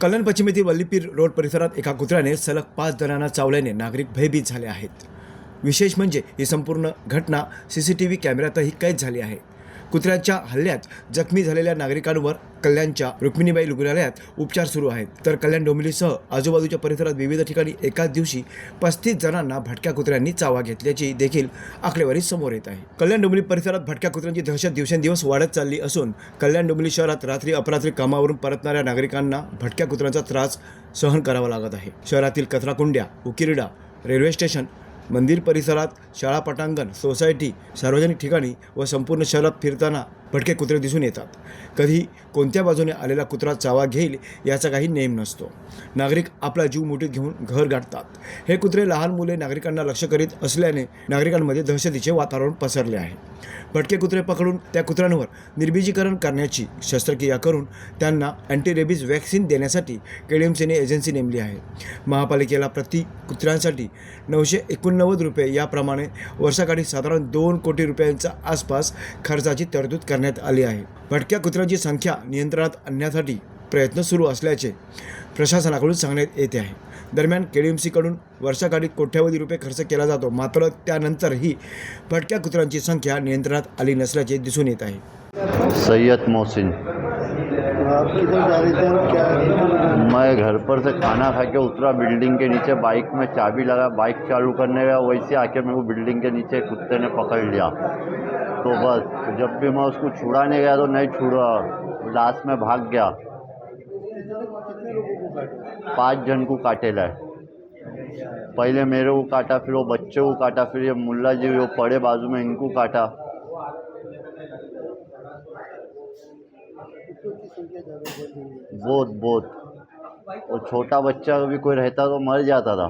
कल्याण पश्चिमेतील वल्लीपीर road परिसरात एका कुत्र्याने सलग पाच जणांना चावल्याने नागरिक भयभीत झाले आहेत. विशेष म्हणजे ही संपूर्ण घटना सी सी टी व्ही कॅमेऱ्यातही कैद झाली आहे. कुत्र्याच्या हल्ल्यात जखमी झालेल्या नागरिकांवर कल्याणच्या रुक्मिणीबाई रुग्णालयात उपचार सुरू आहेत. तर कल्याण डोंबिवलीसह आजूबाजूच्या परिसरात विविध ठिकाणी एकाच दिवशी पस्तीस जणांना भटक्या कुत्र्यांनी चावा घेतल्याची देखील आकडेवारी समोर येत आहे. कल्याण डोंबिवली परिसरात भटक्या कुत्र्यांची दहशत दिवसेंदिवस वाढत चालली असून कल्याण डोंबिवली शहरात रात्री अपरात्री कामावरून परतणाऱ्या नागरिकांना भटक्या कुत्र्यांचा त्रास सहन करावा लागत आहे. शहरातील कचराकुंड्या उकिरडा रेल्वे स्टेशन मंदिर परिसरात शाळा पटांगण सोसायटी सार्वजनिक ठिकाणी व संपूर्ण शहरात फिरताना भटके कुत्रे दिसून येतात. कधी कोणत्या बाजूने आलेला कुत्रा चावा घेईल याचा काही नेम नसतो. नागरिक आपला जीव मुठीत घेऊन घर गाठतात. हे कुत्रे लहान मुले नागरिकांना लक्ष करीत असल्याने नागरिकांमध्ये दहशतीचे वातावरण पसरले आहे. भटके कुत्रे पकडून त्या कुत्र्यांवर निर्बीजीकरण करण्याची शस्त्रक्रिया करून त्यांना अँटी रेबीज वॅक्सिन देण्यासाठी केडीएमसीने एजन्सी नेमली आहे. महापालिकेला प्रति कुत्र्यांसाठी नऊशे एकोणनव्वद रुपये याप्रमाणे वर्षाकाठी साधारण दोन कोटी रुपयांचा आसपास खर्चाची तरतूद करण्यात आली आहे. भटक्या कुत्र्यांची संख्या नियंत्रणात आणण्यासाठी प्रयत्न सुरू असल्याचे प्रशासनाकडून सांगण्यात येते आहे. दरम्यान के डी एम सीकडून वर्षाकाठी कोट्यावधी रुपये खर्च केला जातो. मात्र त्यानंतरही भटक्या कुत्र्यांची संख्या नियंत्रणात आली नसल्याचे दिसून येत आहे. सय्यद मोहसिन मैं घर पर से खाना खा के उतरा, बिल्डिंग के नीचे बाइक में चाबी लगा, बाइक चालू करने गया, वैसे आके मेरे को बिल्डिंग के नीचे कुत्ते ने पकड़ लिया। तो बस जब भी मैं उसको छुड़ाने गया तो नहीं छुड़ा लास्ट में भाग गया। पाँच जन को काटे लाए। पहले मेरे को काटा, फिर वो बच्चे को काटा, फिर ये मुल्ला जी, वो पड़े बाजू में इनको काटा। बहुत बहुत। वो छोटा बच्चा भी कोई रहता तो मर जाता था।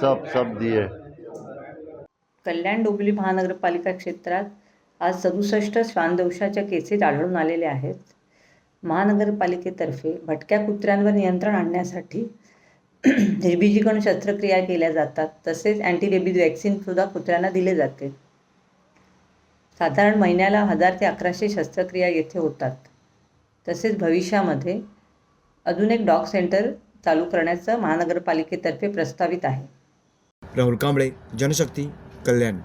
सब सब दिए। कल्याण डोंबिवली महानगरपालिका क्षेत्रात आज सदुसष्ट श्वानदोषाच्या केसेस आढळून आलेल्या आहेत. महानगरपालिकेतर्फे भटक्या कुत्र्यांवर नियंत्रण आणण्यासाठी निर्बीजीकरण शस्त्रक्रिया केल्या जातात. तसेच अँटीरेबीज वॅक्सिनसुद्धा कुत्र्यांना दिले जाते. साधारण महिन्याला हजार ते अकराशे शस्त्रक्रिया येथे होतात. तसेच भविष्यामध्ये अजून एक डॉग सेंटर चालू करण्याचं महानगरपालिकेतर्फे प्रस्तावित आहे. राहुल कांबळे जनशक्ती कल्याण.